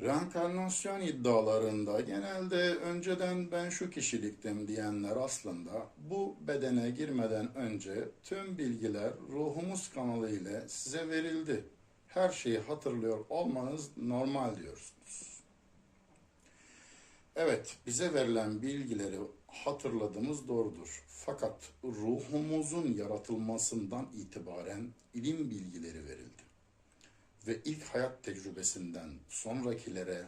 Reenkarnasyon iddialarında genelde önceden ben şu kişiliktim diyenler aslında bu bedene girmeden önce tüm bilgiler ruhumuz kanalı ile size verildi. Her şeyi hatırlıyor olmanız normal diyorsunuz. Evet, bize verilen bilgileri hatırladığımız doğrudur. Fakat ruhumuzun yaratılmasından itibaren ilim bilgileri verildi ve ilk hayat tecrübesinden sonrakilere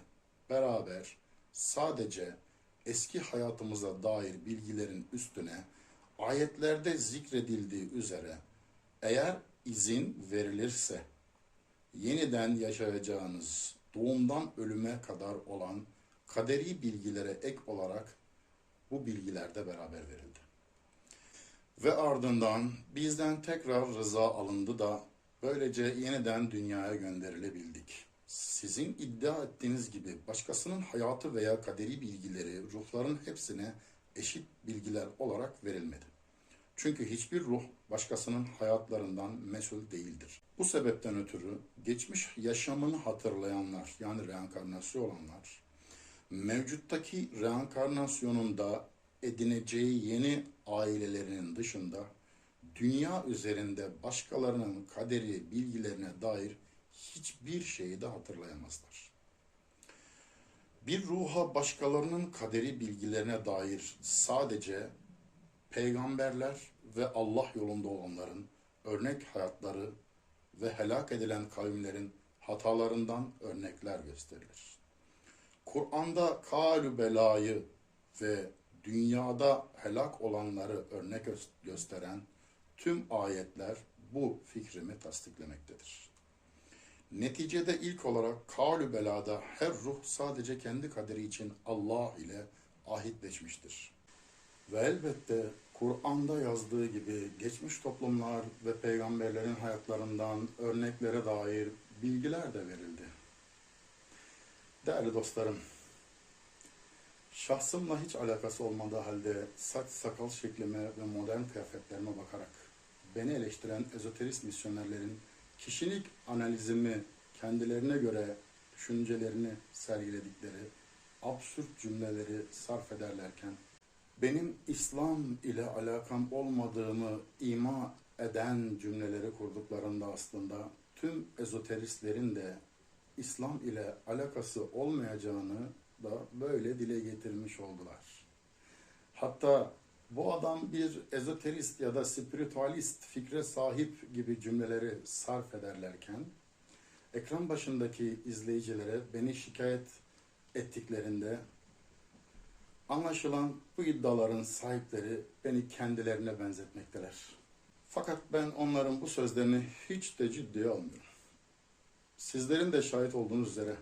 beraber sadece eski hayatımıza dair bilgilerin üstüne ayetlerde zikredildiği üzere eğer izin verilirse yeniden yaşayacağınız doğumdan ölüme kadar olan kaderi bilgilere ek olarak bu bilgiler de beraber verildi. Ve ardından bizden tekrar rıza alındı da böylece yeniden dünyaya gönderilebildik. Sizin iddia ettiğiniz gibi başkasının hayatı veya kaderi bilgileri ruhların hepsine eşit bilgiler olarak verilmedi. Çünkü hiçbir ruh başkasının hayatlarından mesul değildir. Bu sebepten ötürü geçmiş yaşamını hatırlayanlar yani reenkarnasyon olanlar mevcuttaki reenkarnasyonunda edineceği yeni ailelerinin dışında dünya üzerinde başkalarının kaderi bilgilerine dair hiçbir şeyi de hatırlayamazlar. Bir ruha başkalarının kaderi bilgilerine dair sadece peygamberler ve Allah yolunda olanların örnek hayatları ve helak edilen kavimlerin hatalarından örnekler gösterilir. Kur'an'da kalü belayı ve dünyada helak olanları örnek gösteren tüm ayetler bu fikrimi tasdiklemektedir. Neticede ilk olarak kavlu belada her ruh sadece kendi kaderi için Allah ile ahitleşmiştir. Ve elbette Kur'an'da yazdığı gibi geçmiş toplumlar ve peygamberlerin hayatlarından örneklere dair bilgiler de verildi. Değerli dostlarım, şahsımla hiç alakası olmadığı halde saç sakal şeklime ve modern kıyafetlerime bakarak beni eleştiren ezoterist misyonerlerin kişilik analizimi kendilerine göre düşüncelerini sergiledikleri absürt cümleleri sarf ederlerken benim İslam ile alakam olmadığımı ima eden cümleleri kurduklarında aslında tüm ezoteristlerin de İslam ile alakası olmayacağını da böyle dile getirmiş oldular. Hatta bu adam bir ezoterist ya da spiritualist fikre sahip gibi cümleleri sarf ederlerken ekran başındaki izleyicilere beni şikayet ettiklerinde anlaşılan bu iddiaların sahipleri beni kendilerine benzetmekteler. Fakat ben onların bu sözlerini hiç de ciddiye almıyorum. Sizlerin de şahit olduğunuz üzere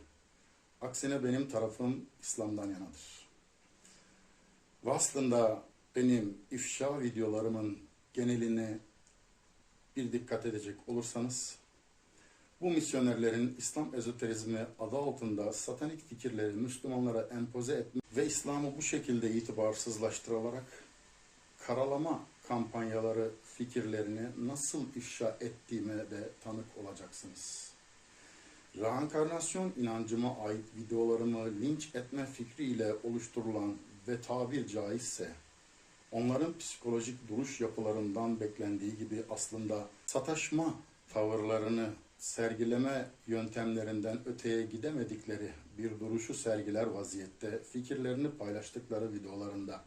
aksine benim tarafım İslam'dan yanadır. Ve aslında benim ifşa videolarımın genelini bir dikkat edecek olursanız bu misyonerlerin İslam ezoterizmi adı altında satanik fikirleri Müslümanlara empoze etme ve İslam'ı bu şekilde itibarsızlaştırılarak karalama kampanyaları fikirlerini nasıl ifşa ettiğime de tanık olacaksınız. Reenkarnasyon inancıma ait videolarımı linç etme fikriyle oluşturulan ve tabir caizse onların psikolojik duruş yapılarından beklendiği gibi aslında sataşma tavırlarını sergileme yöntemlerinden öteye gidemedikleri bir duruşu sergiler vaziyette fikirlerini paylaştıkları videolarında.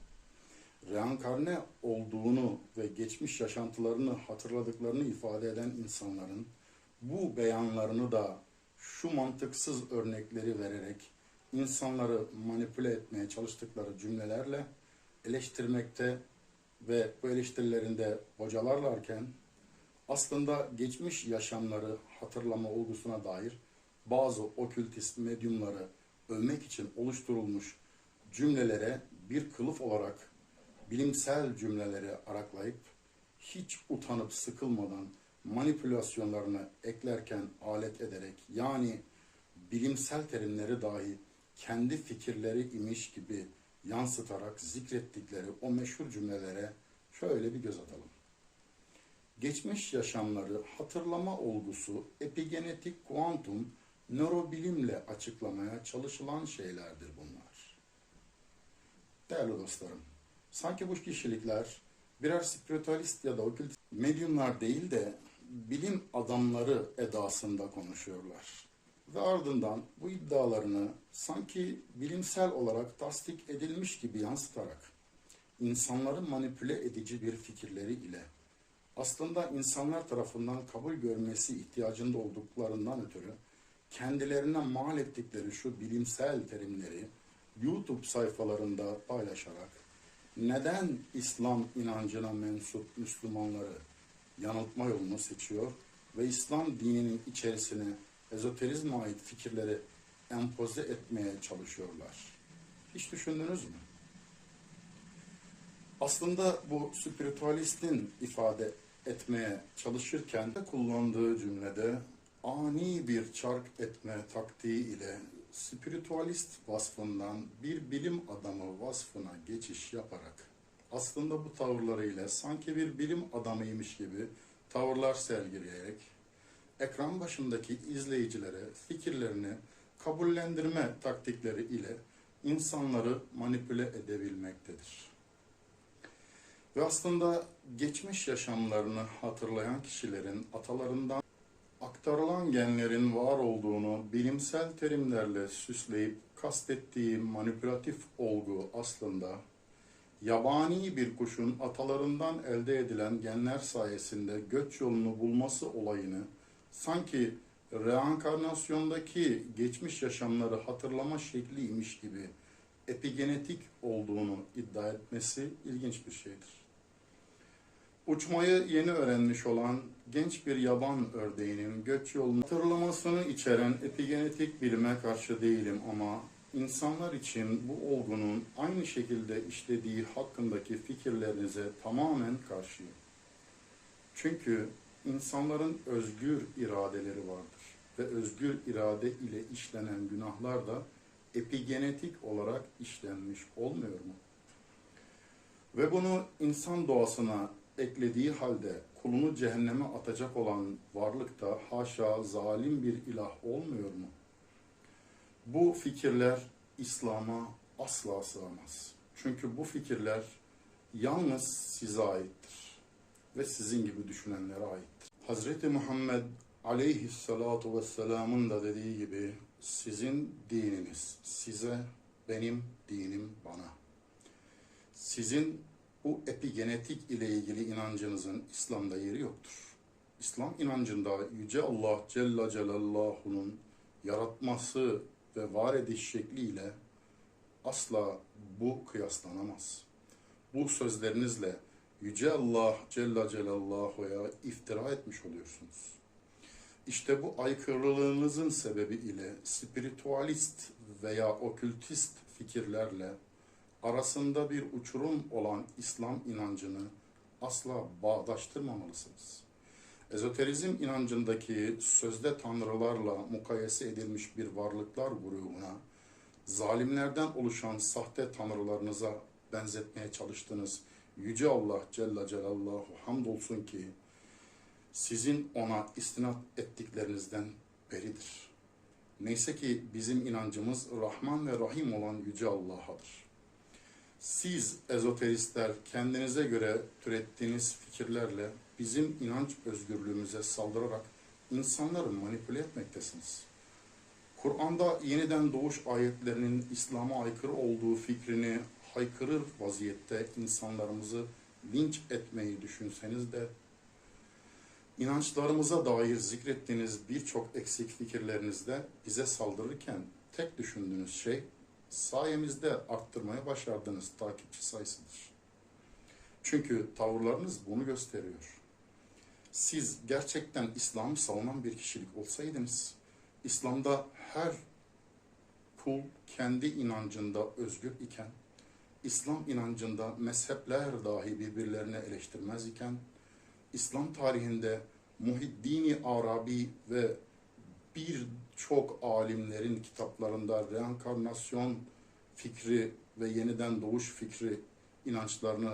Reenkarne olduğunu ve geçmiş yaşantılarını hatırladıklarını ifade eden insanların bu beyanlarını da şu mantıksız örnekleri vererek insanları manipüle etmeye çalıştıkları cümlelerle eleştirmekte ve bu eleştirilerinde hocalarlarken aslında geçmiş yaşamları hatırlama olgusuna dair bazı okültist medyumları övmek için oluşturulmuş cümlelere bir kılıf olarak bilimsel cümleleri araklayıp hiç utanıp sıkılmadan manipülasyonlarını eklerken alet ederek yani bilimsel terimleri dahi kendi fikirleri imiş gibi yansıtarak zikrettikleri o meşhur cümlelere şöyle bir göz atalım. Geçmiş yaşamları hatırlama olgusu epigenetik kuantum nörobilimle açıklamaya çalışılan şeylerdir bunlar. Değerli dostlarım, sanki bu kişilikler birer spiritüalist ya da okült medyumlar değil de bilim adamları edasında konuşuyorlar. Ve ardından bu iddialarını sanki bilimsel olarak tasdik edilmiş gibi yansıtarak insanları manipüle edici bir fikirleri ile aslında insanlar tarafından kabul görmesi ihtiyacında olduklarından ötürü kendilerine mal ettikleri şu bilimsel terimleri YouTube sayfalarında paylaşarak neden İslam inancına mensup Müslümanları yanıltma yolunu seçiyor ve İslam dininin içerisine ezoterizme ait fikirleri empoze etmeye çalışıyorlar? Hiç düşündünüz mü? Aslında bu spiritüalistin ifade etmeye çalışırken de kullandığı cümlede ani bir çark etme taktiği ile spiritüalist vasfından bir bilim adamı vasfına geçiş yaparak aslında bu tavırlarıyla sanki bir bilim adamıymış gibi tavırlar sergileyerek ekran başındaki izleyicilere fikirlerini kabullendirme taktikleri ile insanları manipüle edebilmektedir. Ve aslında geçmiş yaşamlarını hatırlayan kişilerin atalarından aktarılan genlerin var olduğunu bilimsel terimlerle süsleyip kastettiği manipülatif olgu aslında yabani bir kuşun atalarından elde edilen genler sayesinde göç yolunu bulması olayını sanki reenkarnasyondaki geçmiş yaşamları hatırlama şekliymiş gibi epigenetik olduğunu iddia etmesi ilginç bir şeydir. Uçmayı yeni öğrenmiş olan genç bir yaban ördeğinin göç yolunu hatırlamasını içeren epigenetik bilime karşı değilim ama insanlar için bu olgunun aynı şekilde işlediği hakkındaki fikirlerinize tamamen karşıyım. Çünkü insanların özgür iradeleri vardır ve özgür irade ile işlenen günahlar da epigenetik olarak işlenmiş olmuyor mu? Ve bunu insan doğasına eklediği halde kulunu cehenneme atacak olan varlık da haşa zalim bir ilah olmuyor mu? Bu fikirler İslam'a asla sığamaz. Çünkü bu fikirler yalnız size aittir ve sizin gibi düşünenlere aittir. Hazreti Muhammed aleyhissalatu vesselamın da dediği gibi sizin dininiz size, benim dinim bana. Sizin bu epigenetik ile ilgili inancınızın İslam'da yeri yoktur. İslam inancında Yüce Allah Celle Celaluhu'nun yaratması ve var ediş şekliyle asla bu kıyaslanamaz. Bu sözlerinizle Yüce Allah Celle Celaluhu'ya iftira etmiş oluyorsunuz. İşte bu aykırılığınızın sebebi ile spiritüalist veya okültist fikirlerle arasında bir uçurum olan İslam inancını asla bağdaştırmamalısınız. Ezoterizm inancındaki sözde tanrılarla mukayese edilmiş bir varlıklar grubuna, zalimlerden oluşan sahte tanrılarınıza benzetmeye çalıştınız. Yüce Allah Celle Celaluhu hamdolsun ki sizin ona istinat ettiklerinizden beridir. Neyse ki bizim inancımız Rahman ve Rahim olan Yüce Allah'adır. Siz ezoteristler kendinize göre türettiğiniz fikirlerle bizim inanç özgürlüğümüze saldırarak insanları manipüle etmektesiniz. Kur'an'da yeniden doğuş ayetlerinin İslam'a aykırı olduğu fikrini haykırır vaziyette insanlarımızı linç etmeyi düşünseniz de inançlarımıza dair zikrettiğiniz birçok eksik fikirlerinizde bize saldırırken tek düşündüğünüz şey sayemizde arttırmaya başardığınız takipçi sayısıdır. Çünkü tavırlarınız bunu gösteriyor. Siz gerçekten İslam'ı savunan bir kişilik olsaydınız, İslam'da her kul kendi inancında özgür iken, İslam inancında mezhepler dahi birbirlerini eleştirmez iken, İslam tarihinde Muhiddini Arabi ve birçok alimlerin kitaplarında reenkarnasyon fikri ve yeniden doğuş fikri inançlarını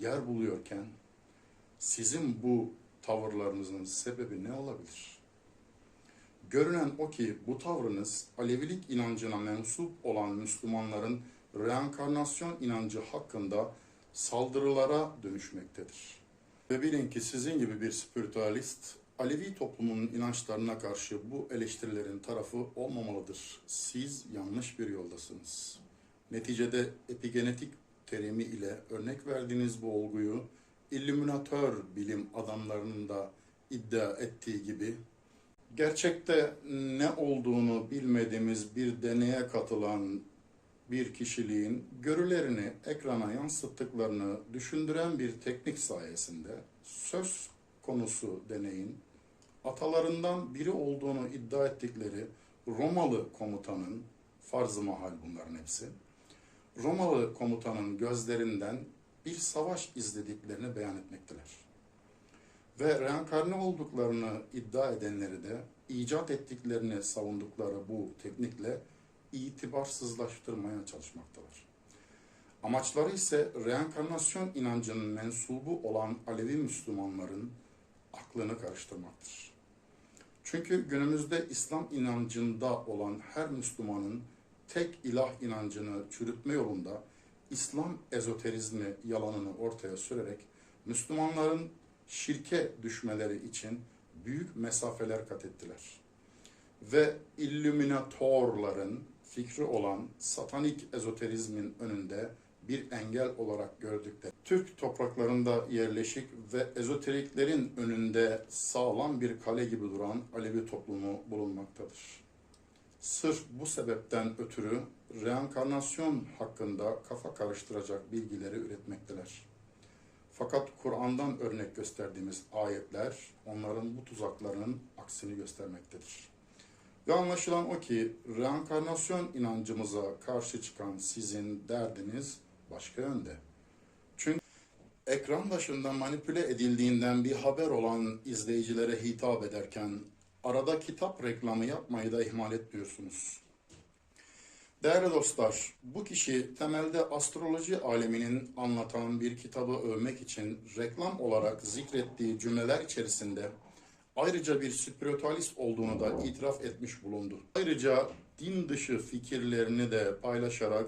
yer buluyorken sizin bu tavırlarınızın sebebi ne olabilir? Görünen o ki bu tavrınız Alevilik inancına mensup olan Müslümanların reenkarnasyon inancı hakkında saldırılara dönüşmektedir. Ve bilin ki sizin gibi bir spiritüalist Alevi toplumunun inançlarına karşı bu eleştirilerin tarafı olmamalıdır. Siz yanlış bir yoldasınız. Neticede epigenetik terimi ile örnek verdiğiniz bu olguyu illüminatör bilim adamlarının da iddia ettiği gibi gerçekte ne olduğunu bilmediğimiz bir deneye katılan bir kişiliğin görülerini ekrana yansıttıklarını düşündüren bir teknik sayesinde söz konusu deneyin atalarından biri olduğunu iddia ettikleri Romalı komutanın farz-ı mahal bunların hepsi Romalı komutanın gözlerinden bir savaş izlediklerini beyan etmekteler. Ve reenkarne olduklarını iddia edenleri de icat ettiklerini savundukları bu teknikle itibarsızlaştırmaya çalışmaktalar. Amaçları ise reenkarnasyon inancının mensubu olan Alevi Müslümanların aklını karıştırmaktır. Çünkü günümüzde İslam inancında olan her Müslümanın tek ilah inancını çürütme yolunda İslam ezoterizmi yalanını ortaya sürerek Müslümanların şirke düşmeleri için büyük mesafeler kat ettiler. Ve illüminatorların fikri olan satanik ezoterizmin önünde bir engel olarak gördükleri Türk topraklarında yerleşik ve ezoteriklerin önünde sağlam bir kale gibi duran Alevi toplumu bulunmaktadır. Sırf bu sebepten ötürü reenkarnasyon hakkında kafa karıştıracak bilgileri üretmekteler. Fakat Kur'an'dan örnek gösterdiğimiz ayetler onların bu tuzaklarının aksini göstermektedir. Ve anlaşılan o ki reenkarnasyon inancımıza karşı çıkan sizin derdiniz başka yönde. Çünkü ekran başında manipüle edildiğinden bir haber olan izleyicilere hitap ederken arada kitap reklamı yapmayı da ihmal etmiyorsunuz. Değerli dostlar, bu kişi temelde astroloji aleminin anlatan bir kitabı övmek için reklam olarak zikrettiği cümleler içerisinde ayrıca bir spiritüalist olduğunu da itiraf etmiş bulundu. Ayrıca din dışı fikirlerini de paylaşarak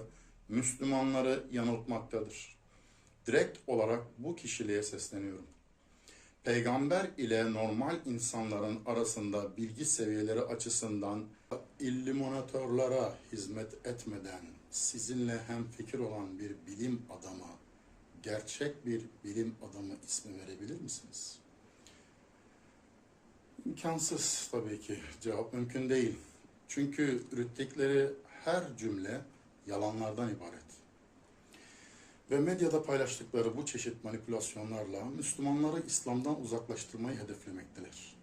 Müslümanları yanıltmaktadır. Direkt olarak bu kişiliğe sesleniyorum. Peygamber ile normal insanların arasında bilgi seviyeleri açısından illüminatörlara hizmet etmeden sizinle hem fikir olan bir bilim adama, gerçek bir bilim adamı ismi verebilir misiniz? İmkansız tabii ki. Cevap mümkün değil. Çünkü ürettikleri her cümle yalanlardan ibaret. Ve medyada paylaştıkları bu çeşit manipülasyonlarla Müslümanları İslam'dan uzaklaştırmayı hedeflemektedir.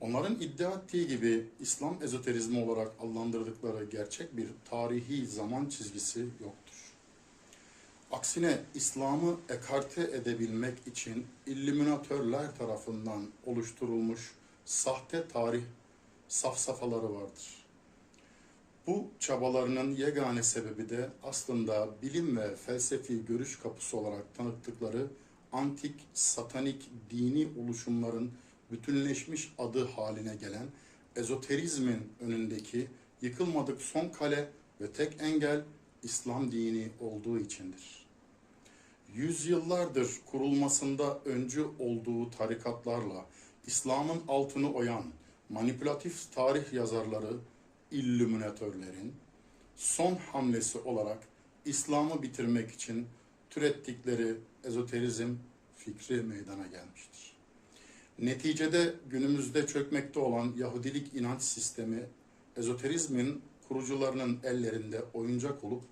Onların iddia ettiği gibi İslam ezoterizmi olarak adlandırdıkları gerçek bir tarihi zaman çizgisi yoktur. Aksine İslam'ı ekarte edebilmek için illüminatörler tarafından oluşturulmuş sahte tarih safsafaları vardır. Bu çabalarının yegane sebebi de aslında bilim ve felsefi görüş kapısı olarak tanıttıkları antik, satanik dini oluşumların bütünleşmiş adı haline gelen ezoterizmin önündeki yıkılmadık son kale ve tek engel İslam dini olduğu içindir. Yüzyıllardır kurulmasında öncü olduğu tarikatlarla İslam'ın altını oyan manipülatif tarih yazarları illüminatörlerin son hamlesi olarak İslam'ı bitirmek için türettikleri ezoterizm fikri meydana gelmiştir. Neticede günümüzde çökmekte olan Yahudilik inanç sistemi ezoterizmin kurucularının ellerinde oyuncak olup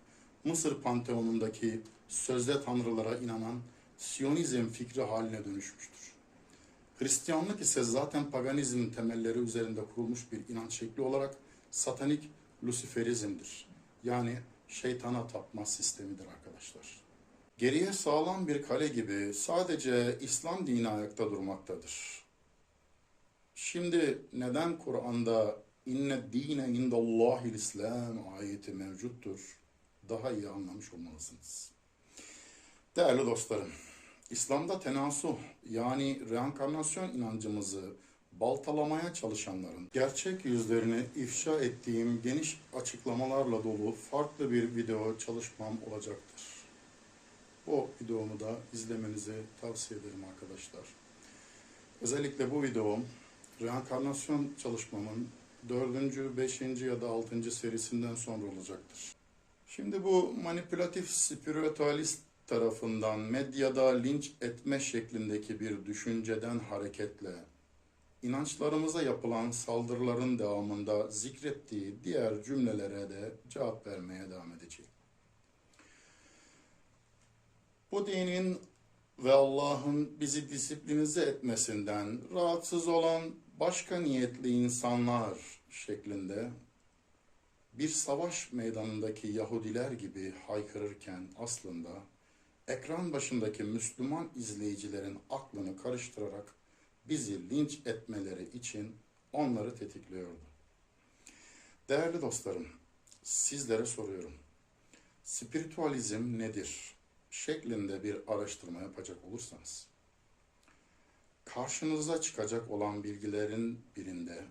Mısır panteonundaki sözde tanrılara inanan Siyonizm fikri haline dönüşmüştür. Hristiyanlık ise zaten paganizmin temelleri üzerinde kurulmuş bir inanç şekli olarak satanik lusiferizmdir. Yani şeytana tapma sistemidir arkadaşlar. Geriye sağlam bir kale gibi sadece İslam dini ayakta durmaktadır. Şimdi neden Kur'an'da inne dine indallahil İslam ayeti mevcuttur? Daha iyi anlamış olmalısınız. Değerli dostlarım, İslam'da tenasuh yani reenkarnasyon inancımızı baltalamaya çalışanların gerçek yüzlerini ifşa ettiğim geniş açıklamalarla dolu farklı bir video çalışmam olacaktır. Bu videomu da izlemenizi tavsiye ederim arkadaşlar. Özellikle bu videom reenkarnasyon çalışmamın dördüncü, beşinci ya da altıncı serisinden sonra olacaktır. Şimdi bu manipülatif spiritüalist tarafından medyada linç etme şeklindeki bir düşünceden hareketle inançlarımıza yapılan saldırıların devamında zikrettiği diğer cümlelere de cevap vermeye devam edeceğim. Bu dinin ve Allah'ın bizi disiplinize etmesinden rahatsız olan başka niyetli insanlar şeklinde bir savaş meydanındaki Yahudiler gibi haykırırken aslında ekran başındaki Müslüman izleyicilerin aklını karıştırarak bizi linç etmeleri için onları tetikliyordu. Değerli dostlarım, sizlere soruyorum. Spiritüalizm nedir? şeklinde bir araştırma yapacak olursanız, karşınıza çıkacak olan bilgilerin birinde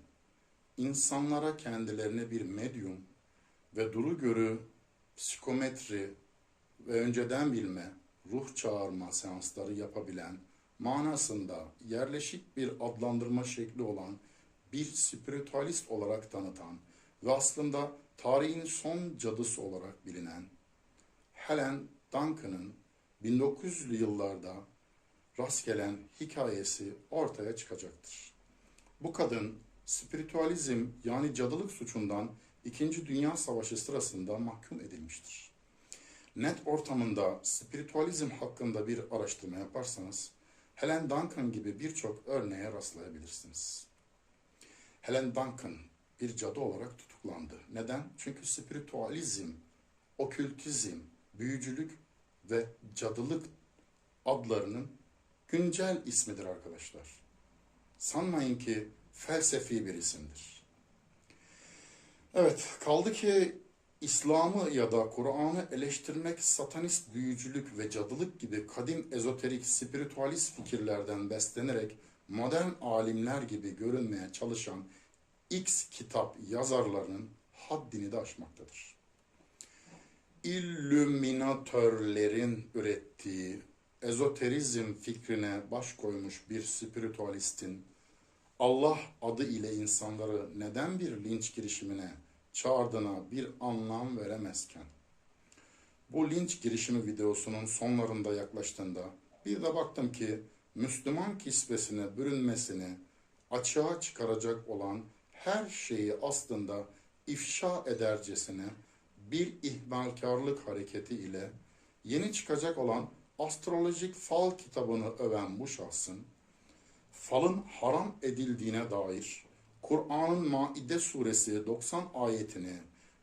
insanlara kendilerine bir medyum ve duru görü, psikometri ve önceden bilme, ruh çağırma seansları yapabilen, manasında yerleşik bir adlandırma şekli olan bir spiritüalist olarak tanıtan ve aslında tarihin son cadısı olarak bilinen Helen Duncan'ın 1900'lü yıllarda rast gelen hikayesi ortaya çıkacaktır. Bu kadın spiritüalizm yani cadılık suçundan İkinci Dünya Savaşı sırasında mahkum edilmiştir. Net ortamında spiritüalizm hakkında bir araştırma yaparsanız Helen Duncan gibi birçok örneğe rastlayabilirsiniz. Helen Duncan bir cadı olarak tutuklandı. Neden? Çünkü spiritüalizm, okültizm, büyücülük ve cadılık adlarının güncel ismidir arkadaşlar. Sanmayın ki felsefi bir isimdir. Evet, kaldı ki İslam'ı ya da Kur'an'ı eleştirmek satanist büyücülük ve cadılık gibi kadim ezoterik spiritüalist fikirlerden beslenerek modern alimler gibi görünmeye çalışan X kitap yazarlarının haddini de aşmaktadır. İllüminatörlerin ürettiği ezoterizm fikrine baş koymuş bir spiritüalistin Allah adı ile insanları neden bir linç girişimine çağırdığına bir anlam veremezken, bu linç girişimi videosunun sonlarında yaklaştığında bir de baktım ki Müslüman kisvesine bürünmesini açığa çıkaracak olan her şeyi aslında ifşa edercesine bir ihmalkarlık hareketi ile yeni çıkacak olan astrolojik fal kitabını öven bu şahsın, falın haram edildiğine dair Kur'an'ın Maide suresi 90 ayetini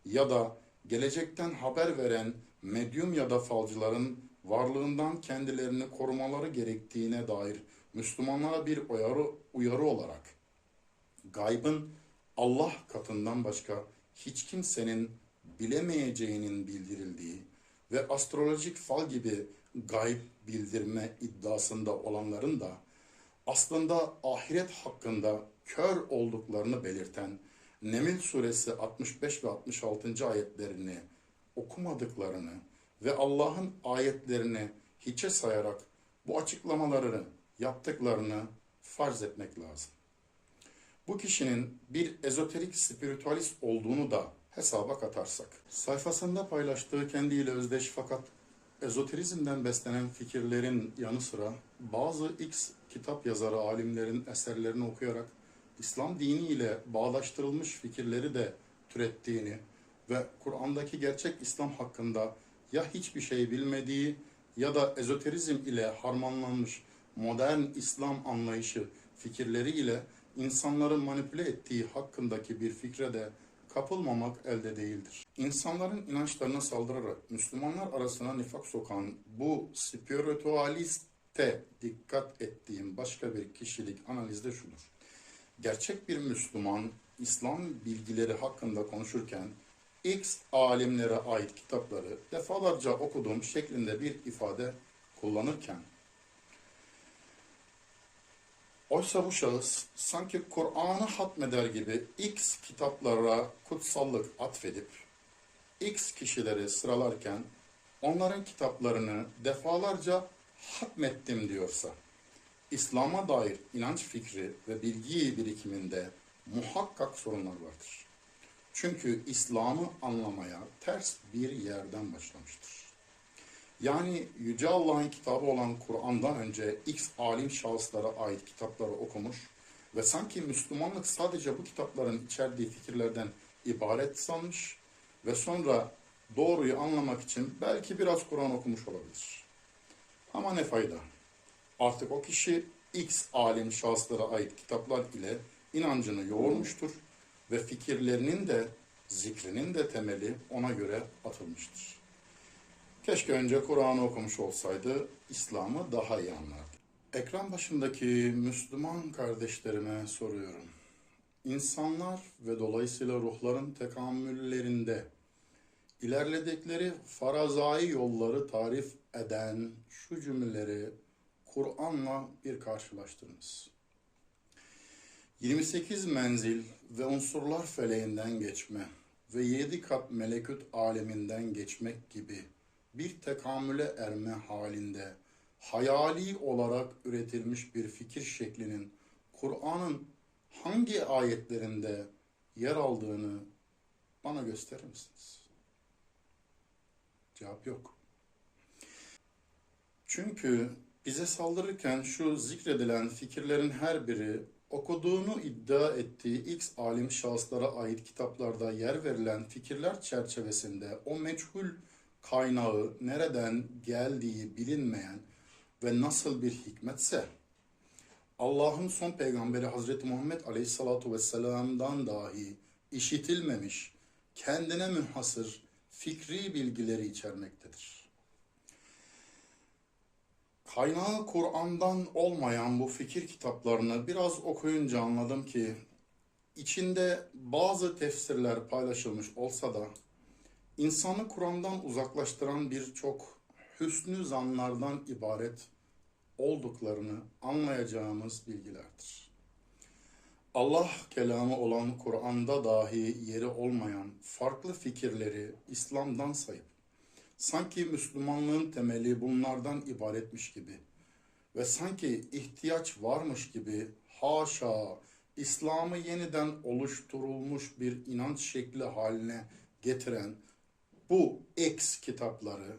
ya da gelecekten haber veren medyum ya da falcıların varlığından kendilerini korumaları gerektiğine dair Müslümanlara bir uyarı, uyarı olarak gaybın Allah katından başka hiç kimsenin bilemeyeceğinin bildirildiği ve astrolojik fal gibi gayb bildirme iddiasında olanların da aslında ahiret hakkında kör olduklarını belirten Nemil suresi 65 ve 66. ayetlerini okumadıklarını ve Allah'ın ayetlerini hiçe sayarak bu açıklamalarını yaptıklarını farz etmek lazım. Bu kişinin bir ezoterik spiritüalist olduğunu da hesaba katarsak. Sayfasında paylaştığı kendiyle özdeş fakat ezoterizmden beslenen fikirlerin yanı sıra bazı X kitap yazarı alimlerin eserlerini okuyarak İslam dini ile bağdaştırılmış fikirleri de türettiğini ve Kur'an'daki gerçek İslam hakkında ya hiçbir şey bilmediği ya da ezoterizm ile harmanlanmış modern İslam anlayışı fikirleri ile insanları manipüle ettiği hakkındaki bir fikre de kapılmamak elde değildir. İnsanların inançlarına saldırarak Müslümanlar arasına nifak sokan bu spiritüaliste dikkat ettiğim başka bir kişilik analizde şudur. Gerçek bir Müslüman İslam bilgileri hakkında konuşurken X alimlere ait kitapları defalarca okuduğum şeklinde bir ifade kullanırken Oysa bu şahıs sanki Kur'an'ı hatmeder gibi X kitaplara kutsallık atfedip X kişileri sıralarken onların kitaplarını defalarca hatmettim diyorsa, İslam'a dair inanç fikri ve bilgi birikiminde muhakkak sorunlar vardır. Çünkü İslam'ı anlamaya ters bir yerden başlamıştır. Yani Yüce Allah'ın kitabı olan Kur'an'dan önce X alim şahıslara ait kitapları okumuş ve sanki Müslümanlık sadece bu kitapların içerdiği fikirlerden ibaret sanmış ve sonra doğruyu anlamak için belki biraz Kur'an okumuş olabilir. Ama ne fayda? Artık o kişi X alim şahıslara ait kitaplar ile inancını yoğurmuştur ve fikirlerinin de zikrinin de temeli ona göre atılmıştır. Keşke önce Kur'an'ı okumuş olsaydı İslam'ı daha iyi anlardı. Ekran başındaki Müslüman kardeşlerime soruyorum. İnsanlar ve dolayısıyla ruhların tekamüllerinde ilerledikleri farazai yolları tarif eden şu cümleleri Kur'an'la bir karşılaştırınız. 28 menzil ve unsurlar feleğinden geçme ve 7 kat melekut aleminden geçmek gibi bir tekamüle erme halinde hayali olarak üretilmiş bir fikir şeklinin Kur'an'ın hangi ayetlerinde yer aldığını bana gösterir misiniz? Cevap yok. Çünkü bize saldırırken şu zikredilen fikirlerin her biri okuduğunu iddia ettiği X alim şahıslara ait kitaplarda yer verilen fikirler çerçevesinde o meçhul kaynağı nereden geldiği bilinmeyen ve nasıl bir hikmetse Allah'ın son peygamberi Hazreti Muhammed Aleyhissalatu Vesselam'dan dahi işitilmemiş, kendine münhasır fikri bilgileri içermektedir. Kaynağı Kur'an'dan olmayan bu fikir kitaplarını biraz okuyunca anladım ki içinde bazı tefsirler paylaşılmış olsa da insanı Kur'an'dan uzaklaştıran birçok hüsnü zanlardan ibaret olduklarını anlayacağımız bilgilerdir. Allah kelamı olan Kur'an'da dahi yeri olmayan farklı fikirleri İslam'dan sayıp sanki Müslümanlığın temeli bunlardan ibaretmiş gibi ve sanki ihtiyaç varmış gibi haşa İslam'ı yeniden oluşturulmuş bir inanç şekli haline getiren bu ex kitapları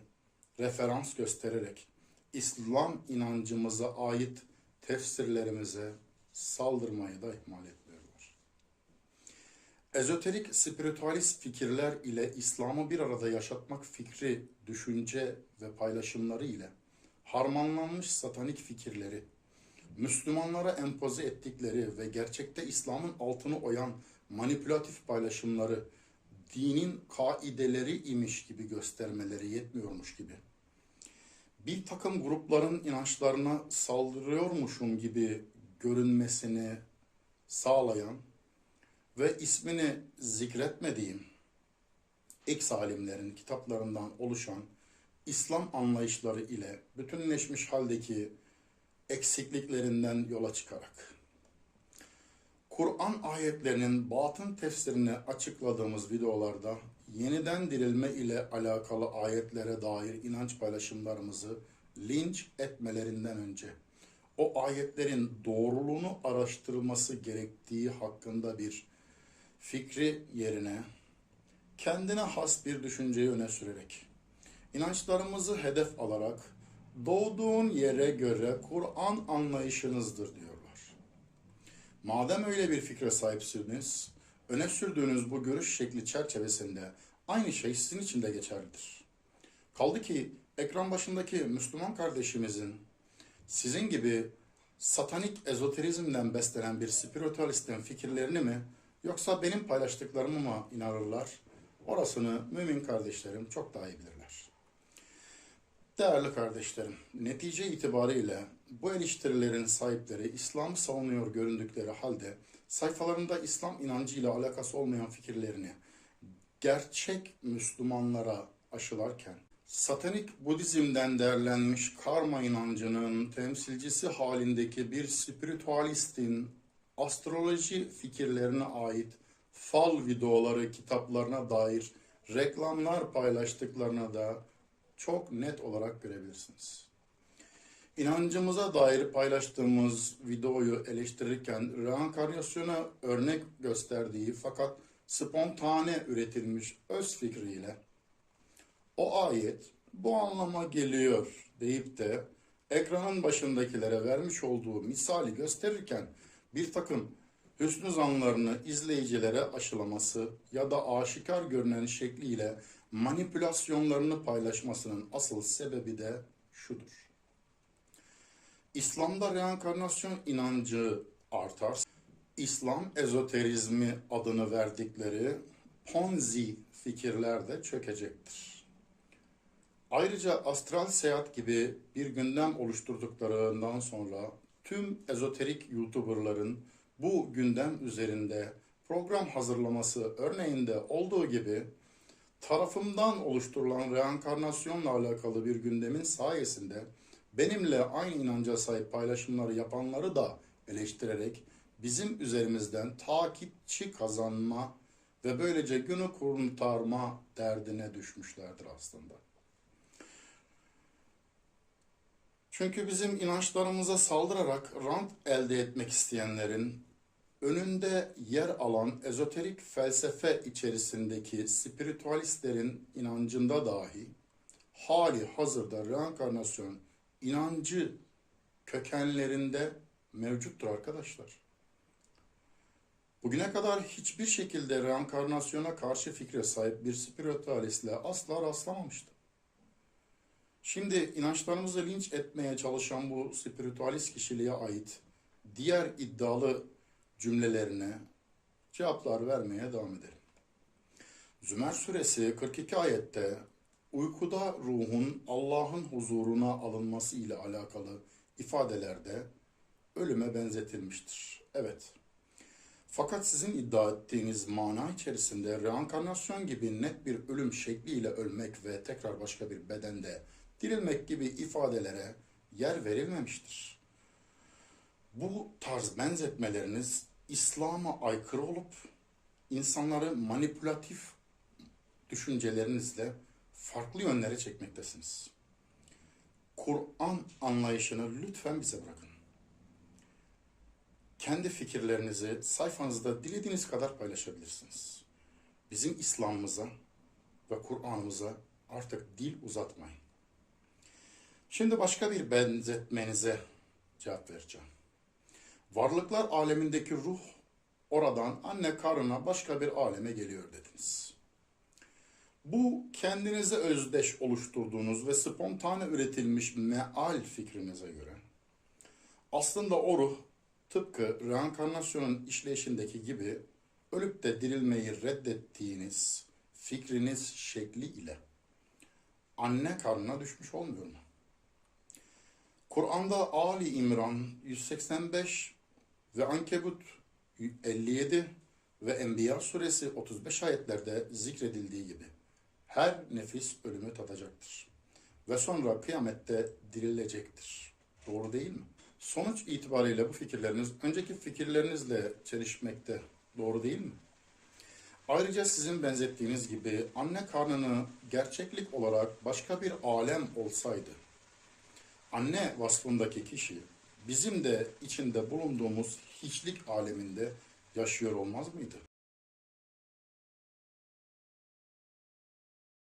referans göstererek İslam inancımıza ait tefsirlerimize saldırmayı da ihmal etmiyorlar. Ezoterik spiritüalist fikirler ile İslam'ı bir arada yaşatmak fikri, düşünce ve paylaşımları ile harmanlanmış satanik fikirleri, Müslümanlara empoze ettikleri ve gerçekte İslam'ın altını oyan manipülatif paylaşımları dinin kaideleri imiş gibi göstermeleri yetmiyormuş gibi. Bir takım grupların inançlarına saldırıyormuşum gibi görünmesini sağlayan ve ismini zikretmediğim eks alimlerin kitaplarından oluşan İslam anlayışları ile bütünleşmiş haldeki eksikliklerinden yola çıkarak Kur'an ayetlerinin batın tefsirini açıkladığımız videolarda yeniden dirilme ile alakalı ayetlere dair inanç paylaşımlarımızı linç etmelerinden önce o ayetlerin doğruluğunu araştırması gerektiği hakkında bir fikri yerine kendine has bir düşünceyi öne sürerek inançlarımızı hedef alarak doğduğun yere göre Kur'an anlayışınızdır diyorlar. Madem öyle bir fikre sahipsiniz, öne sürdüğünüz bu görüş şekli çerçevesinde aynı şey sizin için de geçerlidir. Kaldı ki ekran başındaki Müslüman kardeşimizin sizin gibi satanik ezoterizmden beslenen bir spiritüalistin fikirlerini mi yoksa benim paylaştıklarımı mı inanırlar? Orasını mümin kardeşlerim çok daha iyi bilirler. Değerli kardeşlerim, netice itibariyle bu eleştirilerin sahipleri İslam'ı savunuyor göründükleri halde sayfalarında İslam inancıyla alakası olmayan fikirlerini gerçek Müslümanlara aşılarken Satanik Budizm'den derlenmiş karma inancının temsilcisi halindeki bir spiritüalistin astroloji fikirlerine ait fal videoları kitaplarına dair reklamlar paylaştıklarına da çok net olarak görebilirsiniz. İnancımıza dair paylaştığımız videoyu eleştirirken reenkarnasyona örnek gösterdiği fakat spontane üretilmiş öz fikriyle o ayet bu anlama geliyor deyip de ekranın başındakilere vermiş olduğu misali gösterirken bir takım hüsnü zanlarını izleyicilere aşılaması ya da aşikar görünen şekliyle manipülasyonlarını paylaşmasının asıl sebebi de şudur. İslam'da reenkarnasyon inancı artar. İslam ezoterizmi adını verdikleri Ponzi fikirler de çökecektir. Ayrıca astral seyahat gibi bir gündem oluşturduklarından sonra tüm ezoterik YouTuber'ların bu gündem üzerinde program hazırlaması örneğinde olduğu gibi tarafımdan oluşturulan reenkarnasyonla alakalı bir gündemin sayesinde benimle aynı inanca sahip paylaşımları yapanları da eleştirerek bizim üzerimizden takipçi kazanma ve böylece günü kurtarma derdine düşmüşlerdir aslında. Çünkü bizim inançlarımıza saldırarak rant elde etmek isteyenlerin önünde yer alan ezoterik felsefe içerisindeki spiritüalistlerin inancında dahi hali hazırda reenkarnasyon inancı kökenlerinde mevcuttur arkadaşlar. Bugüne kadar hiçbir şekilde reenkarnasyona karşı fikre sahip bir spiritüalistle asla rastlamamıştı. Şimdi inançlarımızı linç etmeye çalışan bu spiritüalist kişiliğe ait diğer iddialı cümlelerine cevaplar vermeye devam edelim. Zümer suresi 42 ayette uykuda ruhun Allah'ın huzuruna alınması ile alakalı ifadelerde ölüme benzetilmiştir. Evet. Fakat sizin iddia ettiğiniz mana içerisinde reenkarnasyon gibi net bir ölüm şekliyle ölmek ve tekrar başka bir bedende dirilmek gibi ifadelere yer verilmemiştir. Bu tarz benzetmeleriniz İslam'a aykırı olup insanları manipülatif düşüncelerinizle farklı yönlere çekmektesiniz. Kur'an anlayışını lütfen bize bırakın. Kendi fikirlerinizi sayfanızda dilediğiniz kadar paylaşabilirsiniz. Bizim İslam'ımıza ve Kur'an'ımıza artık dil uzatmayın. Şimdi başka bir benzetmenize cevap vereceğim. Varlıklar alemindeki ruh oradan anne karına başka bir aleme geliyor dediniz. Bu kendinize özdeş oluşturduğunuz ve spontane üretilmiş meal fikrinize göre aslında o ruh tıpkı reenkarnasyonun işleyişindeki gibi ölüp de dirilmeyi reddettiğiniz fikriniz şekli ile anne karnına düşmüş olmuyor mu? Kur'an'da Ali İmran 185 ve Ankebut 57 ve Enbiya suresi 35 ayetlerde zikredildiği gibi her nefis ölümü tadacaktır. Ve sonra kıyamette dirilecektir. Doğru değil mi? Sonuç itibariyle bu fikirleriniz önceki fikirlerinizle çelişmekte. Doğru değil mi? Ayrıca sizin benzettiğiniz gibi anne karnını gerçeklik olarak başka bir alem olsaydı, anne vasfındaki kişi bizim de içinde bulunduğumuz hiçlik aleminde yaşıyor olmaz mıydı?